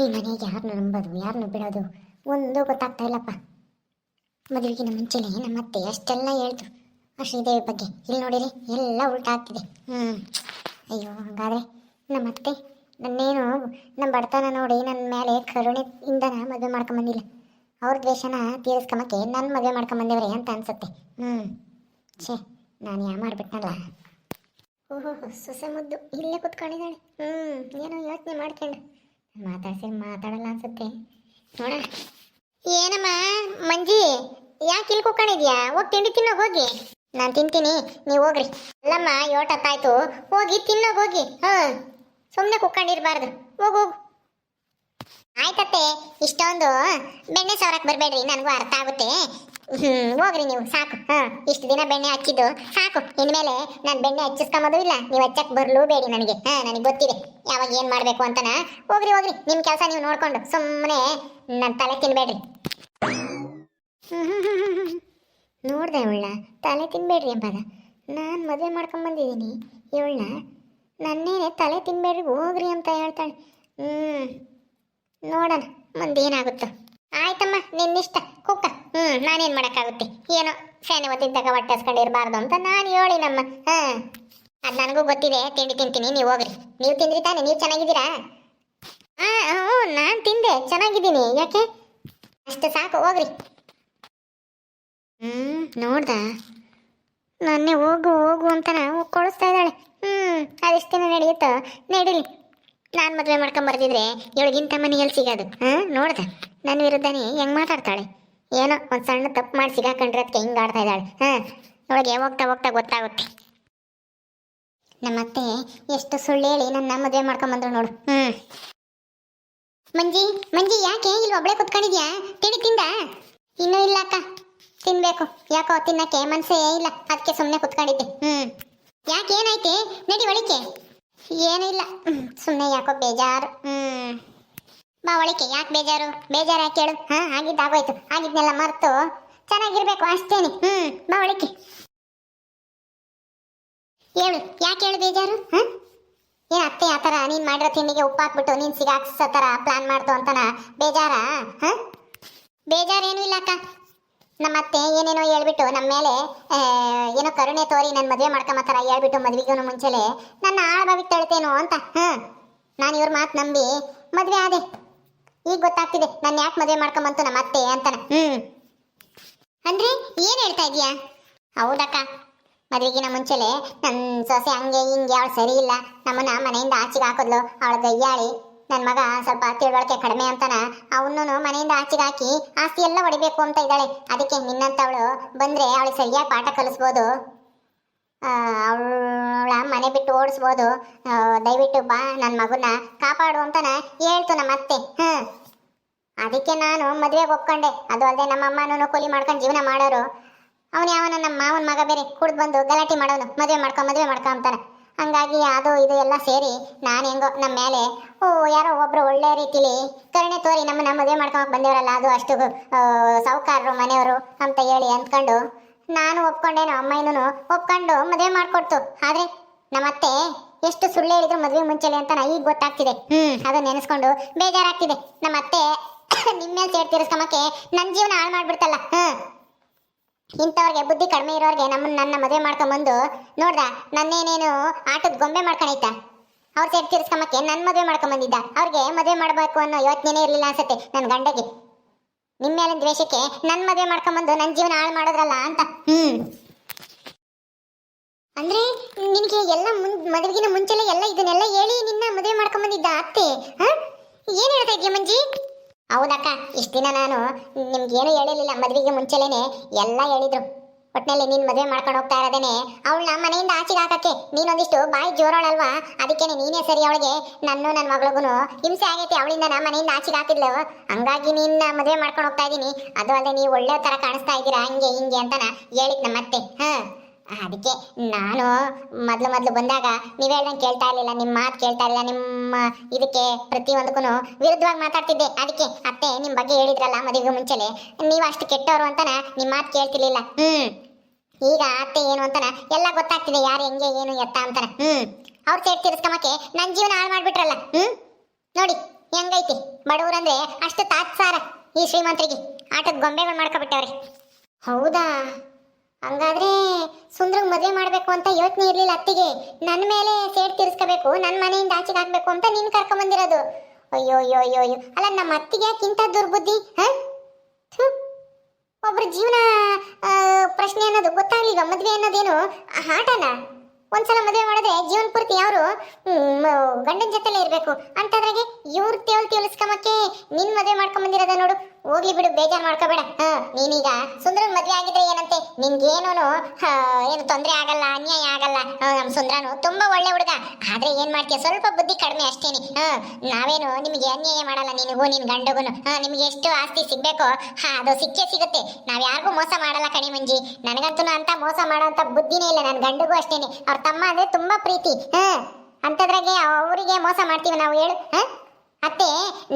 ಈ ಮನೆಗೆ ಯಾರನ್ನ ನಂಬೋದು ಯಾರನ್ನ ಬಿಡೋದು ಒಂದು ಗೊತ್ತಾಗ್ತಾ ಇಲ್ಲಪ್ಪ. ಮದುವೆಗಿನ ಮುಂಚೆನೆ ನಮ್ಮ ಅತ್ತೆ ಅಷ್ಟೆಲ್ಲ ಹೇಳ್ತು ಆ ಶ್ರೀದೇವಿ ಬಗ್ಗೆ. ಇಲ್ಲಿ ನೋಡಿರಿ, ಎಲ್ಲ ಉಲ್ಟಾ ಆಗ್ತಿದೆ. ಹ್ಞೂ ಅಯ್ಯೋ, ಹಾಗಾದ್ರೆ ನಮ್ಮ ಅತ್ತೆ ನನ್ನೇನು ನಮ್ಮ ಬಡತನ ನೋಡಿ ನನ್ನ ಮೇಲೆ ಕರುಣೆಯಿಂದನ ಮದುವೆ ಮಾಡ್ಕೊಂಬಂದಿಲ್ಲ ಅವ್ರ ದ್ವೇಷನ ತೀರಿಸ್ಕೊಂಬಕ್ಕೆ ನನ್ನ ಮದುವೆ ಮಾಡ್ಕೊಂಬಂದೇವ್ರೆ ಅಂತ ಅನ್ಸುತ್ತೆ. ಹ್ಞೂ ಛೇ, ನಾನು ಯಾ ಮಾಡಿಬಿಟ್ನಲ್ಲ. ಓಹೋ, ಸೊಸೆ ಮುದ್ದು ಇಲ್ಲೇ ಕುತ್ಕೊಂಡಿದ್ದಾಳೆ. ಹ್ಞೂ ಏನೋ ಯೋಚನೆ ಮಾಡ್ಕೊಂಡು ಮಾತಾಡ್ಸಿ ಮಾತಾಡಲ್ಲ ಅನ್ಸುತ್ತೆ. ನೋಡ ಏನಮ್ಮ, ಮಂಜಿ, ಯಾಕೆ ಇಲ್ಲಿ ಕುಕ್ಕೊಂಡಿದ್ಯಾ ಹೋಗಿ ತಿಂಡಿ ತಿನ್ನೋಗಿ ಹೋಗಿ. ನಾನು ತಿಂತೀನಿ, ನೀವು ಹೋಗ್ರಿ. ಅಲ್ಲಮ್ಮ ಯೋಟತ್ತಾಯ್ತು ಹೋಗಿ ತಿನ್ನೋಗಿ ಹೋಗಿ. ಹಾಂ ಸುಮ್ಮನೆ ಕುಕ್ಕೊಂಡಿರ್ಬಾರ್ದು ಹೋಗು ಹೋಗು. ಆಯ್ತತ್ತೆ, ಇಷ್ಟೊಂದು ಬೆಣ್ಣೆ ಸವರಕ್ಕೆ ಬರಬೇಡ್ರಿ, ನನಗೂ ಅರ್ಥ ಆಗುತ್ತೆ. ಹೋಗ್ರಿ ನೀವು, ಸಾಕು, ಹ, ಇಷ್ಟು ದಿನ ಬೆಣ್ಣೆ ಹಚ್ಚಿದ್ದು, ಸಾಕು. ಇನ್ಮೇಲೆ ನಾನು ಬೆಣ್ಣೆ ಹಚ್ಚಿಸ್ಕೊಂಬೋದು ಇಲ್ಲ, ನೀವು ಹಚ್ಚಕ್ ಬರ್ಲೂಬೇಡಿ ನನಗೆ, ಹಾಂ, ನನಗೆ ಗೊತ್ತಿದೆ, ಯಾವಾಗ ಏನು ಮಾಡಬೇಕು ಅಂತನ. ಹೋಗ್ರಿ ಹೋಗ್ರಿ ನಿಮ್ಮ ಕೆಲಸ ನೀವು ನೋಡ್ಕೊಂಡು, ಸುಮ್ಮನೆ ನನ್ನ ತಲೆ ತಿನ್ಬೇಡ್ರಿ. ನೋಡ್ದೆ ಇವಳ ತಲೆ ತಿನ್ಬೇಡ್ರಿ ಎಂಬದ ನಾನು ಮದುವೆ ಮಾಡ್ಕೊಂಡ್ ಬಂದಿದ್ದೀನಿ ಇವಳನ್ನ ನನ್ನೇನೆ ತಲೆ ತಿನ್ಬೇಡ್ರಿ, ಹೋಗ್ರಿ ಅಂತ ಹೇಳ್ತಾಳೆ. ಹ್ಮ್. ನೋಡೋಣ ಮುಂದೆ ಏನಾಗುತ್ತೋ ಆಯ್ತಮ್ಮ, ನಿನ್ನಿಷ್ಟ. ಕುಕ್ಕ. ಹ್ಞೂ ನಾನೇನು ಮಾಡೋಕ್ಕಾಗುತ್ತೆ? ಏನೋ ಫ್ಯಾನ್ ಹೊಟ್ಟೆ ಹಸ್ಕೊಂಡಿರ್ಬಾರ್ದು ಅಂತ ನಾನು ಹೇಳಿನಮ್ಮ. ಹಾಂ. ಅದು ನನಗೂ ಗೊತ್ತಿದೆ, ತಿಂಡಿ ತಿಂತೀನಿ, ನೀವು ಹೋಗ್ರಿ. ನೀವು ತಿಂದ್ರಿ ತಾನೆ, ನೀವು ಚೆನ್ನಾಗಿದ್ದೀರಾ? ಹಾಂ, ಹ್ಞೂ, ನಾನು ತಿಂದೆ, ಚೆನ್ನಾಗಿದ್ದೀನಿ. ಯಾಕೆ? ಅಷ್ಟು ಸಾಕು, ಹೋಗ್ರಿ. ಹ್ಞೂ ನೋಡ್ದ. ನನ್ನೇ ಹೋಗು ಹೋಗು ಅಂತನ ಕಳಿಸ್ತಾ ಇದ್ದಾಳೆ. ಹ್ಞೂ ಅದೆಷ್ಟು ದಿನ ನಡೆಯುತ್ತೋ? ನಡೀಲಿ. ನಾನು ಮದುವೆ ಮಾಡ್ಕೊಂಡ್ ಬರ್ತಿದ್ರೆ ಇವಳಿಗಿಂತ ಮನೆ ಎಲ್ಲಿ ಸಿಗೋದು. ಹಾಂ, ನೋಡ್ದೆ. ನನ್ನ ವಿರುದ್ಧನೇ ಹೆಂಗ್ ಮಾತಾಡ್ತಾಳೆ? ಏನೋ ಒಂದು ಸಣ್ಣ ತಪ್ಪು ಮಾಡಿ ಸಿಗಾಕೊಂಡ್ರೆ ಅದಕ್ಕೆ ಹಿಂಗೆ ಆಡ್ತಾ ಇದ್ದಾಳೆ. ಹಾಂ, ಅವಳಿಗೆ ಹೋಗ್ತಾ ಹೋಗ್ತಾ ಗೊತ್ತಾಗುತ್ತೆ. ನಮ್ಮತ್ತೆ ಎಷ್ಟು ಸುಳ್ಳು ಹೇಳಿ ನನ್ನ ಮದುವೆ ಮಾಡ್ಕೊಂಬಂದ್ರು ನೋಡು. ಹ್ಞೂ ಮಂಜಿ ಮಂಜಿ, ಯಾಕೆ ಇಲ್ಲಿ ಒಬ್ಳೆ ಕುತ್ಕೊಂಡಿದ್ಯಾ? ತಿಳಿ ತಿಂದ ಇನ್ನೂ ಇಲ್ಲ ಅಕ್ಕ. ತಿನ್ಬೇಕು. ಯಾಕೋ ತಿನ್ನಕ್ಕೆ ಮನ್ಸೇ ಇಲ್ಲ. ಅದಕ್ಕೆ ಸುಮ್ಮನೆ ಕುತ್ಕೊಂಡಿದ್ದೆ. ಹ್ಮ್. ಯಾಕೆ, ಏನಾಯ್ತೆ? ನಡಿ ಒಳಿಕೆ ಏನೂ ಇಲ್ಲ ಸುಮ್ಮನೆ ಯಾಕೋ ಬೇಜಾರು. ಹ್ಞೂ ಬಾ ಒಳಿಕೆ ಯಾಕೆ ಬೇಜಾರು? ಬೇಜಾರು ಯಾಕೆ ಹೇಳು? ಹಾಂ ಆಗಿದ್ದಾಗೋಯ್ತು ಆಗಿದ್ನೆಲ್ಲ ಮರೆತು. ಚೆನ್ನಾಗಿರ್ಬೇಕು, ಅಷ್ಟೇನೆ. ಹ್ಞೂ ಬಾವಳಿಕೆ ಹೇಳು, ಯಾಕೆ ಹೇಳು ಬೇಜಾರು? ಹಾಂ? ಏ ಅತ್ತೆ ಆ ಥರ, ನೀನು ಮಾಡಿರೋ ತಿಂಡಿಗೆ ಉಪ್ಪು ಹಾಕ್ಬಿಟ್ಟು ನೀನು ಸಿಗಾಕ್ಸೋ ಥರ ಪ್ಲಾನ್ ಮಾಡ್ತು ಅಂತನ? ಬೇಜಾರಾ? ಹಾಂ? ಬೇಜಾರೇನು ಇಲ್ಲ ಅಕ್ಕ ನಮ್ಮ ಅತ್ತೆ ಏನೇನೋ ಹೇಳ್ಬಿಟ್ಟು ನಮ್ಮ ಮೇಲೆ ಏನೋ ಕರುಣೆ ತೋರಿ ನನ್ನ ಮದುವೆ ಮಾಡ್ಕೊಂಬತ್ತಾರ ಹೇಳ್ಬಿಟ್ಟು ಮದುವೆಗೂ ಮುಂಚೆಲೆ, ನನ್ನ ಆಳ್ಬಾವಿಗೆ ತಳ್ತೇನೋ ಅಂತ, ಹಾಂ. ನಾನು ಇವ್ರ ಮಾತು ನಂಬಿ, ಮದುವೆ ಆದೆ. ಈಗ ಗೊತ್ತಾಗ್ತಿದೆ ನನ್ನ ಯಾಕೆ ಮದುವೆ ಮಾಡ್ಕೊಂಬಂತು ನಮ್ಮ ಅತ್ತೆ ಅಂತನ ಹ್ಞೂ ಅಂದ್ರೆ ಏನು ಹೇಳ್ತಾ ಇದೀಯಾ ಹೌದಕ್ಕ. ಮದುವೆಗಿನ ಮುಂಚೆಲೆ ನನ್ನ ಸೊಸೆ ಹಂಗೆ ಹಿಂಗೆ, ಅವಳು ಸರಿ ಇಲ್ಲ. ನಮ್ಮನ್ನ ಮನೆಯಿಂದ ಆಚೆಗೆ ಹಾಕಿದ್ಲು, ಅವಳ ಗಯ್ಯಾಳಿ. ನನ್ನ ಮಗ ಸ್ವಲ್ಪ ತಿಳುವಳಿಕೆ ಕಡಿಮೆ ಅಂತಾನ ಅವನು ಮನೆಯಿಂದ ಆಚೆಗೆ ಹಾಕಿ ಆಸ್ತಿ ಎಲ್ಲ ಹೊಡಿಬೇಕು ಅಂತ ಇದ್ದಾಳೆ. ಅದಕ್ಕೆ ನಿನ್ನಂತವಳು ಬಂದ್ರೆ ಅವಳಿಗೆ ಸರಿಯಾಗಿ ಪಾಠ ಕಲಿಸ್ಬೋದು. ಅವಳ ಮನೆ ಬಿಟ್ಟು ಓಡಿಸ್ಬೋದು. ದಯವಿಟ್ಟು ಬಾ, ನನ್ನ ಮಗುನ ಕಾಪಾಡು ಅಂತಾನ ಹೇಳ್ತು ನಮ್ಮ ಅತ್ತೆ. ಹ್ಮ್. ಅದಕ್ಕೆ ನಾನು ಮದುವೆಗೆ ಒಪ್ಕೊಂಡೆ. ಅದು ಅಲ್ಲದೆ ನಮ್ಮ ಅಮ್ಮನೂ ಕೂಲಿ ಮಾಡ್ಕೊಂಡು ಜೀವನ ಮಾಡೋರು. ಅವನು ಯಾವನ ನಮ್ಮ ಮಾವನ ಮಗ ಬೇರೆ. ಕುಡ್ದು ಬಂದು ಗಲಾಟೆ ಮಾಡೋನು. ಮದುವೆ ಮಾಡ್ಕೊ ಮದುವೆ ಮಾಡ್ಕೊ ಅಂತಾನೆ. ಹಂಗಾಗಿ ಅದು, ಇದು ಎಲ್ಲ ಸೇರಿ ನಾನು ಹೆಂಗೋ ನಮ್ಮ ಮೇಲೆ ಓ, ಯಾರೋ ಒಬ್ಬರು ಒಳ್ಳೆ ರೀತಿಲಿ ಕರುಣೆ ತೋರಿ ನಮ್ಮನ್ನ ಮದುವೆ ಮಾಡ್ಕೊಂಡ್ ಬಂದಿವರಲ್ಲ, ಅದು ಅಷ್ಟು ಸಾಹುಕಾರರು, ಮನೆಯವರು ಅಂತ ಹೇಳಿ ಅಂದ್ಕೊಂಡು ನಾನು ಒಪ್ಕೊಂಡೇನೋ ಅಮ್ಮಯ್ಯನೂ ಒಪ್ಕೊಂಡು ಮದುವೆ ಮಾಡ್ಕೊಡ್ತು. ಆದ್ರೆ ನಮ್ಮತ್ತೆ ಎಷ್ಟು ಸುಳ್ಳು ಹೇಳಿದ್ರು ಮದುವೆ ಮುಂಚೆಲಿ ಅಂತ ಈಗ ಗೊತ್ತಾಗ್ತಿದೆ. ಹ್ಞೂ ಅದು ನೆನೆಸ್ಕೊಂಡು ಬೇಜಾರಾಗ್ತಿದೆ. ನಮ್ಮತ್ತೆ ನಿಮ್ಮ ಮೇಲೆ ಸೇರ್ ತೀರಿಸ್ಕೊಂಬಕ್ಕೆ ನನ್ನ ಜೀವನ ಹಾಳು ಮಾಡಿಬಿಡ್ತಲ್ಲ. ಹ್ಮ್. ಇಂಥವ್ರಿಗೆ ಬುದ್ಧಿ ಕಡಿಮೆ ಇರೋರಿಗೆ ನಮ್ಮನ್ನ ನನ್ನ ಮದುವೆ ಮಾಡ್ಕೊಂಬಂದು ನೋಡ್ದ ನನ್ನೇನೇನು ಆಟದ ಗೊಂಬೆ ಮಾಡ್ಕೊಂಡೈತ ಅವ್ರ ಸೇರಿ ತೀರಿಸ್ಕೊಂಬಕ್ಕೆ ನನ್ನ ಮದುವೆ ಮಾಡ್ಕೊಂಬಂದಿದ್ದ ಅವ್ರಿಗೆ ಮದುವೆ ಮಾಡಬೇಕು ಅನ್ನೋ ಯೋಚನೆನೇ ಇರಲಿಲ್ಲ ಅನ್ಸುತ್ತೆ ನನ್ನ ಗಂಡಗೆ. ನಿಮ್ಮ ಮೇಲಿನ ದ್ವೇಷಕ್ಕೆ ನನ್ನ ಮದುವೆ ಮಾಡ್ಕೊಂಬಂದು ನನ್ನ ಜೀವನ ಹಾಳು ಮಾಡೋದ್ರಲ್ಲ ಅಂತ. ಹ್ಮ್. ಅಂದ್ರೆ ನಿನಗೆ ಎಲ್ಲ ಮುನ್ ಮದುವೆಗಿನ ಮುಂಚೆಲೆ ಎಲ್ಲ ಇದನ್ನೆಲ್ಲ ಹೇಳಿ ನಿನ್ನ ಮದುವೆ ಮಾಡ್ಕೊಂಬಂದಿದ್ದ ಅತ್ತೆ, ಹಾ? ಏನ್ ಹೇಳ್ತಾ ಇದೀಯ ಮಂಜಿ? ಹೌದಕ್ಕ, ಇಷ್ಟು ದಿನ ನಾನು ನಿಮ್ಗೇನು ಹೇಳಿರಲಿಲ್ಲ, ಮದುವೆಗೆ ಮುಂಚೆಲೇನೆ ಎಲ್ಲ ಹೇಳಿದ್ರು. ಒಟ್ನಲ್ಲಿ ನೀನು ಮದುವೆ ಮಾಡ್ಕೊಂಡು ಹೋಗ್ತಾ ಇರೋದೇನೆ, ಅವಳನ್ನ ಮನೆಯಿಂದ ಆಚೆಗೆ ಹಾಕಕ್ಕೆ ನೀನೊಂದಿಷ್ಟು ಬಾಯಿ ಜೋರಾಳಲ್ವಾ? ಅದಕ್ಕೆ ನೀನೇ ಸರಿ ಅವಳಿಗೆ, ನನ್ನ ನನ್ನ ಮಗಳಿಗೂ ಹಿಂಸೆ ಆಗೈತೆ ಅವಳಿಂದ ನಮ್ಮ ಮನೆಯಿಂದ ಆಚೆಗೆ ಹಾಕಿದ್ಲು. ಹಂಗಾಗಿ ನಿನ್ನ ಮದುವೆ ಮಾಡ್ಕೊಂಡು ಹೋಗ್ತಾ ಇದ್ದೀನಿ ಅದು ಅಲ್ಲದೆ ನೀವು ಒಳ್ಳೆ ತರ ಕಾಣಿಸ್ತಾ ಇದ್ದೀರಾ, ಹಂಗೆ ಹಿಂಗೆ ಅಂತನ ಹೇಳಿದ್ ನಮ್ಮತ್ತೆ. ಹಾ. ಅದಕ್ಕೆ ನಾನು ಮೊದ್ಲು ಮೊದ್ಲು ಬಂದಾಗ ನೀವ್ ಹೇಳ್ದಂಗೆ ಕೇಳ್ತಾ ಇರ್ಲಿಲ್ಲ ನಿಮ್ಮ ಮಾತು ಕೇಳ್ತಾ ಇರಲಿಲ್ಲ, ನಿಮ್ಮ ಇದಕ್ಕೆ ಪ್ರತಿಯೊಂದಕ್ಕೂ ವಿರುದ್ಧವಾಗಿ ಮಾತಾಡ್ತಿದ್ದೆ. ಅದಕ್ಕೆ ಅತ್ತೆ ನಿಮ್ ಬಗ್ಗೆ ಹೇಳಿದ್ರಲ್ಲ ಮದುವೆ ಮುಂಚೆಲೆ, ನೀವು ಅಷ್ಟು ಕೆಟ್ಟವರು ಅಂತನ ನಿಮ್ಮ ಮಾತು ಕೇಳ್ತಿರ್ಲಿಲ್ಲ. ಹ್ಮ್. ಈಗ ಅತ್ತೆ ಏನು ಅಂತಾನ ಎಲ್ಲ ಗೊತ್ತಾಗ್ತಿದೆ, ಯಾರು ಹೆಂಗೆ, ಏನು, ಎತ್ತ ಅಂತಾನ. ಹ್ಮ್. ಅವ್ರು ಸೇರ್ ತೀರಿಸ್ಕೊಂಬಕ್ಕೆ ನನ್ನ ಜೀವನ ಹಾಳು ಮಾಡ್ಬಿಟ್ರಲ್ಲ. ಹ್ಮ್. ನೋಡಿ, ಹೆಂಗೈತಿ? ಬಡವರಂದ್ರೆ ಅಷ್ಟು ತಾತ್ಸಾರ ಈ ಶ್ರೀಮಂತರಿಗೆ. ಆಟದ ಗೊಂಬೆಗಳು ಮಾಡ್ಕೊಬಿಟ್ಟವ್ರಿ. ಹೌದಾ? ಹಂಗಾದ್ರೆ ಸುಂದ್ರಂಗ್ ಮದುವೆ ಮಾಡಬೇಕು ಅಂತ ಯೋಚನೆ ಇರ್ಲಿಲ್ಲ ಅತ್ತಿಗೆ. ನನ್ನ ಮೇಲೆ ಸೇಡ್ ತೀರಿಸ್ಕೋಬೇಕು ನನ್ನ ಮನೆಯಿಂದ ಆಚೆಗೆ ಹಾಕ್ಬೇಕು ಅಂತ ನೀನ್ ಕರ್ಕೊಂಬಂದಿರೋದು. ಅಯ್ಯೋ ಅಯ್ಯೋ ಅಯ್ಯೋ ಅಯ್ಯೋ ಅಲ್ಲ ನಮ್ಮ ಅತ್ತಿಗೆ ಯಾಕಿಂತ ದುರ್ಬುದ್ಧಿ. ಒಬ್ರ ಜೀವನ ಪ್ರಶ್ನೆ ಅನ್ನೋದು ಗೊತ್ತಾಗ್ಲಿಲ್ಲ ಮದ್ವೆ ಅನ್ನೋದೇನು? ಆಟನ ಒಂದ್ಸಲ ಮದುವೆ ಮಾಡಿದ್ರೆ ಜೀವನ ಪೂರ್ತಿ ಅವರು ಗಂಡನ ಜೊತೆಲೇ ಇರಬೇಕು. ಅಂತದ್ರಾಗೆ ಇವ್ರ ತೇವಲ್ ತಿಳಿಸ್ಕೊಂಬಕ್ಕೆ ನಿನ್ ಮದುವೆ ಮಾಡ್ಕೊಂಡ್ ಬಂದಿರೋದ ನೋಡು. ಹೋಗ್ಲಿ ಬಿಡು, ಬೇಜಾರ್ ಮಾಡ್ಕೋಬೇಡ. ಹ, ನೀನೀಗ ಸುಂದ್ರನ್ ಮದ್ವೆ ಆಗಿದ್ರೆ ಏನಂತೆ? ನಿನ್ಗೇನು ಏನು ತೊಂದ್ರೆ ಆಗಲ್ಲ, ಅನ್ಯಾಯ ಆಗಲ್ಲ. ನಮ್ ಸುಂದ್ರನು ತುಂಬಾ ಒಳ್ಳೆ ಹುಡುಗ. ಆದ್ರೆ ಏನ್ ಮಾಡ್ತೀಯ? ಸ್ವಲ್ಪ ಬುದ್ಧಿ ಕಡಿಮೆ ಅಷ್ಟೇನಿ. ಹ, ನಾವೇನು ನಿಮಗೆ ಅನ್ಯಾಯ ಮಾಡಲ್ಲ ನಿನಗೂ ನಿನ್ ಗಂಡಗುನು. ಹ, ನಿಮ್ಗೆ ಎಷ್ಟು ಆಸ್ತಿ ಸಿಗ್ಬೇಕೋ, ಹಾ, ಅದು ಸಿಕ್ಕೇ ಸಿಗುತ್ತೆ. ನಾವ್ ಯಾರಿಗೂ ಮೋಸ ಮಾಡಲ್ಲ ಕಣಿ ಮಂಜಿ. ನನಗಂತೂ ಅಂತ ಮೋಸ ಮಾಡೋಂತ ಬುದ್ಧಿನೇ ಇಲ್ಲ. ನನ್ ಗಂಡಗೂ ಅಷ್ಟೇನೆ. ಅವ್ರ ತಮ್ಮ ಅಂದ್ರೆ ತುಂಬಾ ಪ್ರೀತಿ. ಹ ಅಂತದ್ರಾಗೆ ಅವರಿಗೆ ಮೋಸ ಮಾಡ್ತೀವಿ ನಾವು, ಹೇಳು. ಹ? ಅತ್ತೆ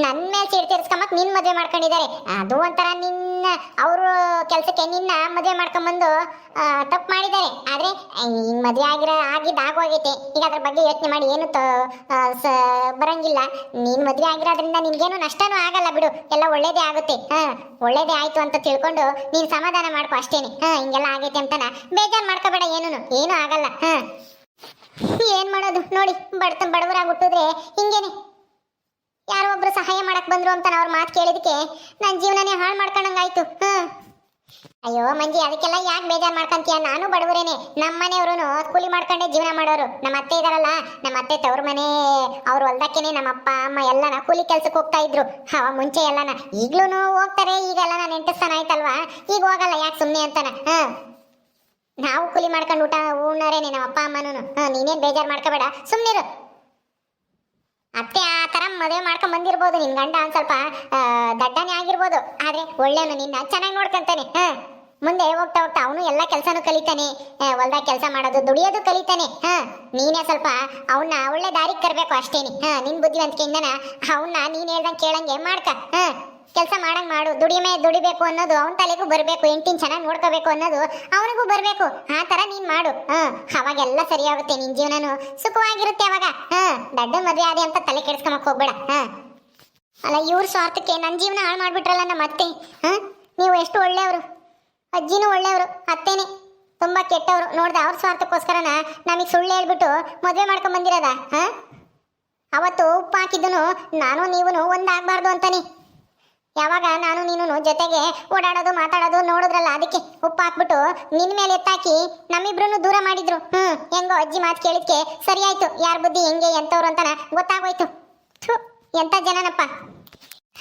ನನ್ನ ಮೇಲೆ ಸಿಡ್ ತೀರ್ಸ್ಕೊಂಬಕ್ ನಿನ್ ಮದುವೆ ಮಾಡ್ಕೊಂಡಿದ್ದಾರೆ. ಅದು ಒಂಥರ ನಿನ್ನ, ಅವರು ಕೆಲ್ಸಕ್ಕೆ ನಿನ್ನ ಮದುವೆ ಮಾಡ್ಕೊಂಬಂದು ತಪ್ಪು ಮಾಡಿದ್ದಾರೆ. ಆದ್ರೆ ಈ ಮದುವೆ ಆಗಿರೋ, ಆಗಿದ್ದು ಆಗೋಗೈತೆ. ಈಗ ಅದ್ರ ಬಗ್ಗೆ ಯೋಚನೆ ಮಾಡಿ ಏನು ಬರಂಗಿಲ್ಲ. ನೀನ್ ಮದುವೆ ಆಗಿರೋದ್ರಿಂದ ನಿನ್ಗೇನು ನಷ್ಟನೂ ಆಗಲ್ಲ ಬಿಡು. ಎಲ್ಲ ಒಳ್ಳೇದೇ ಆಗುತ್ತೆ. ಹಾ, ಒಳ್ಳೇದೇ ಆಯ್ತು ಅಂತ ತಿಳ್ಕೊಂಡು ನೀನ್ ಸಮಾಧಾನ ಮಾಡ್ಕೊ ಅಷ್ಟೇನೆ. ಹಾಂ, ಹಿಂಗೆಲ್ಲ ಆಗೈತೆ ಅಂತಾನ ಬೇಜಾರ್ ಮಾಡ್ಕೋಬೇಡ ಏನೂನು. ಏನೂ ಆಗಲ್ಲ. ಹಾಂ. ಏನ್ ಮಾಡೋದು? ನೋಡಿ ಬಡತ ಬಡವರಾಗಿ ಹುಟ್ಟಿದ್ರೆ ಹಿಂಗೇನೆ. ಯಾರೋ ಒಬ್ರು ಸಹಾಯ ಮಾಡಕ್ ಬಂದ್ರು ಅಂತ ಅವ್ರ ಮಾತು ಕೇಳಿದಕ್ಕೆ ನನ್ನ ಜೀವನನೇ ಹಾಳು ಮಾಡ್ಕೊಂಡಂಗಾಯ್ತು. ಹ್ಮ್. ಅಯ್ಯೋ ಮಂಜಿ, ಅದಕ್ಕೆಲ್ಲ ಯಾಕೆ ಬೇಜಾರ್ ಮಾಡ್ಕೊಂತೀಯ? ನಾನು ಬಡವರೇನೆ. ನಮ್ಮ ಮನೆಯವರು ಕೂಲಿ ಮಾಡ್ಕೊಂಡೇ ಜೀವನ ಮಾಡೋರು. ನಮ್ಮ ಅತ್ತೆ ಇದಾರಲ್ಲ ನಮ್ಮ ಅತ್ತೆ ತವ್ರ ಮನೆ, ಅವ್ರ ಹೊಲ್ದಕ್ಕೇನೆ ನಮ್ಮ ಅಪ್ಪ, ಅಮ್ಮ ಎಲ್ಲನ ಕೂಲಿ ಕೆಲ್ಸಕ್ಕೆ ಹೋಗ್ತಾ ಇದ್ರು. ಅವ ಮುಂಚೆ ಎಲ್ಲನ. ಈಗ್ಲೂ ಹೋಗ್ತಾರೆ, ಈಗೆಲ್ಲ ನಾನು ಎಂಟಸ್ತಾನ ಆಯ್ತಲ್ವಾ? ಈಗ ಹೋಗಲ್ಲ ಯಾಕೆ ಸುಮ್ಮನೆ ಅಂತಾನ? ಹ ನಾವು ಕೂಲಿ ಮಾಡ್ಕೊಂಡು ಊಟ ಉಣ್ಣಾರೇನೆ ನಮ್ಮ ಅಪ್ಪ ಅಮ್ಮನೂ ಹ ನೀನೇನ್ ಬೇಜಾರ್ ಮಾಡ್ಕೋಬೇಡ. ಸುಮ್ಮನಿರು ಅತ್ತೆ ಆ ತರ ಮದುವೆ ಮಾಡ್ಕೊಂಡ್ ಬಂದಿರ್ಬೋದು. ನಿನ್ ಗಂಡ ಒಂದ್ ಸ್ವಲ್ಪ ದಡ್ಡನೇ ಆಗಿರ್ಬೋದು. ಆದ್ರೆ ಒಳ್ಳೆಯವನು ನಿನ್ನ ಚೆನ್ನಾಗಿ ನೋಡ್ಕೊಂತಾನೆ, ಹ? ಮುಂದೆ ಹೋಗ್ತಾ ಹೋಗ್ತಾ ಅವನು ಎಲ್ಲ ಕೆಲಸನೂ ಕಲಿತಾನೆ ಹೊಲ್ದಾಗ ಕೆಲಸ ಮಾಡೋದು, ದುಡಿಯೋದು ಕಲಿತಾನೆ, ಹ? ನೀನೇ ಸ್ವಲ್ಪ ಅವನ್ನ ಒಳ್ಳೆ ದಾರಿಗೆ ತರಬೇಕು ಅಷ್ಟೇನಿ, ಹ? ನಿನ್ ಬುದ್ಧಿವಂತಿಕೆಯಿಂದನ ಅವನ್ನ ನೀನು ಹೇಳ್ದಂಗೆ ಕೇಳಂಗೆ ಮಾಡ್ಕ, ಹ? ಕೆಲಸ ಮಾಡಂಗ್ ಮಾಡು, ದುಡಿಮೆ ದುಡಿಬೇಕು ಅನ್ನೋದು ಅವನ ತಲೆಗೂ ಬರಬೇಕು, ಹೆಂಡತಿನ ಚೆನ್ನಾಗಿ ನೋಡ್ಕೋಬೇಕು ಅನ್ನೋದು ಅವನಿಗೂ ಬರಬೇಕು. ಆ ಥರ ನೀನು ಮಾಡು. ಹಾಂ, ಅವಾಗೆಲ್ಲ ಸರಿಯಾಗುತ್ತೆ ನಿನ್ನ ಜೀವನನು. ಸುಖವಾಗಿರುತ್ತೆ ಅವಾಗ. ಹಾಂ, ದಡ್ಡ ಮದುವೆ ಆದೆ ಅಂತ ತಲೆ ಕೆಡಿಸ್ಕೊಂಬಕ್ ಹೋಗ್ಬೇಡ. ಹಾಂ. ಅಲ್ಲ, ಇವ್ರ ಸ್ವಾರ್ಥಕ್ಕೆ ನನ್ನ ಜೀವನ ಹಾಳು ಮಾಡಿಬಿಟ್ರಲ್ಲ ನಮ್ಮ ಅತ್ತೆ. ಹಾಂ, ನೀವು ಎಷ್ಟು ಒಳ್ಳೆಯವರು. ಅಜ್ಜಿನೂ ಒಳ್ಳೆಯವರು, ಅತ್ತೇನೆ. ತುಂಬ ಕೆಟ್ಟವರು. ನೋಡ್ದೆ, ಅವ್ರ ಸ್ವಾರ್ಥಕ್ಕೋಸ್ಕರನ ನಮಗೆ ಸುಳ್ಳು ಹೇಳ್ಬಿಟ್ಟು ಮದುವೆ ಮಾಡ್ಕೊಂಡ್ ಹಾಂ? ಹ ಅವತ್ತು ಉಪ್ಪು ಹಾಕಿದ್ದನು, ನಾನು ನೀವು ಒಂದಾಗಬಾರ್ದು ಅಂತಾನೆ. ಯಾವಾಗ ನಾನು ನೀನು ಜೊತೆಗೆ ಓಡಾಡೋದು, ಮಾತಾಡೋದು ನೋಡಿದ್ರಲ್ಲ, ಅದಕ್ಕೆ ಉಪ್ಪು ಹಾಕ್ಬಿಟ್ಟು ನಿನ್ ಮೇಲೆ ಎತ್ತಾಕಿ ನಮ್ಮಿಬ್ರು ದೂರ ಮಾಡಿದ್ರು. ಹ್ಮ್, ಹೆಂಗೋ ಅಜ್ಜಿ ಮಾತು ಕೇಳಿದ್ಕೆ ಸರಿ ಆಯ್ತು, ಯಾರ ಬುದ್ಧಿ ಹೆಂಗೆ ಎಂತವ್ರು ಅಂತಾನ ಗೊತ್ತಾಗೋಯ್ತು. ಥು ಎಂತ ಜನನಪ್ಪ.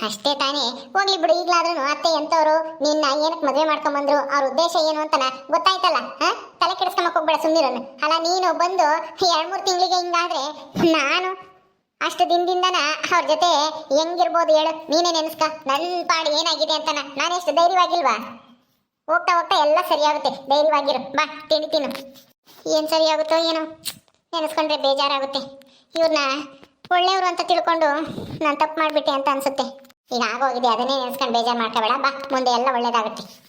ಅಷ್ಟೇ ತಾನೇ, ಹೋಗ್ಲಿ ಬಿಡು ಈಗ್ಲಾದ್ರೂ ಅತ್ತೆ ಎಂತವ್ರು ನಿನ್ನ ಏನಕ್ಕೆ ಮದುವೆ ಮಾಡ್ಕೊಂಬಂದ್ರು, ಅವ್ರ ಉದ್ದೇಶ ಏನು ಅಂತನ ಗೊತ್ತಾಯ್ತಲ್ಲ, ಹಾ? ತಲೆ ಕೆಡಿಸ್ಕೊಂಬಕ್ ಹೋಗ್ಬೇಡ ಸುಮ್ಮನಿರೋನು ಅಲ್ಲ, ನೀನು ಬಂದು ಎರಡ್ ಮೂರು ತಿಂಗಳಿಗೆ ಹಿಂಗಾದ್ರೆ ನಾನು ಅಷ್ಟು ದಿನದಿಂದನ ಅವ್ರ ಜೊತೆ ಹೆಂಗಿರ್ಬೋದು ಹೇಳು, ನೀನೇ ನೆನೆಸ್ಕ. ನನ್ನ ಪಾಡು ಏನಾಗಿದೆ ಅಂತನ. ನಾನೆಷ್ಟು ಧೈರ್ಯವಾಗಿಲ್ವಾ? ಹೋಗ್ತಾ ಹೋಗ್ತಾ ಎಲ್ಲ ಸರಿಯಾಗುತ್ತೆ. ಧೈರ್ಯವಾಗಿರು. ಬಾ, ತಿಂಡಿ ತಿನ್ನು. ಏನು ಸರಿಯಾಗುತ್ತೋ ಏನೋ. ನೆನೆಸ್ಕೊಂಡ್ರೆ ಬೇಜಾರಾಗುತ್ತೆ. ಇವ್ರನ್ನ ಒಳ್ಳೆಯವರು ಅಂತ ತಿಳ್ಕೊಂಡು ನಾನು ತಪ್ಪು ಮಾಡಿಬಿಟ್ಟೆ ಅಂತ ಅನ್ಸುತ್ತೆ. ಈಗ ಆಗೋಗಿದೆ, ಅದನ್ನೇ ನೆನೆಸ್ಕೊಂಡು ಬೇಜಾರು ಮಾಡ್ಕೋಬೇಡ. ಬಾ, ಮುಂದೆ ಎಲ್ಲ ಒಳ್ಳೇದಾಗುತ್ತೆ.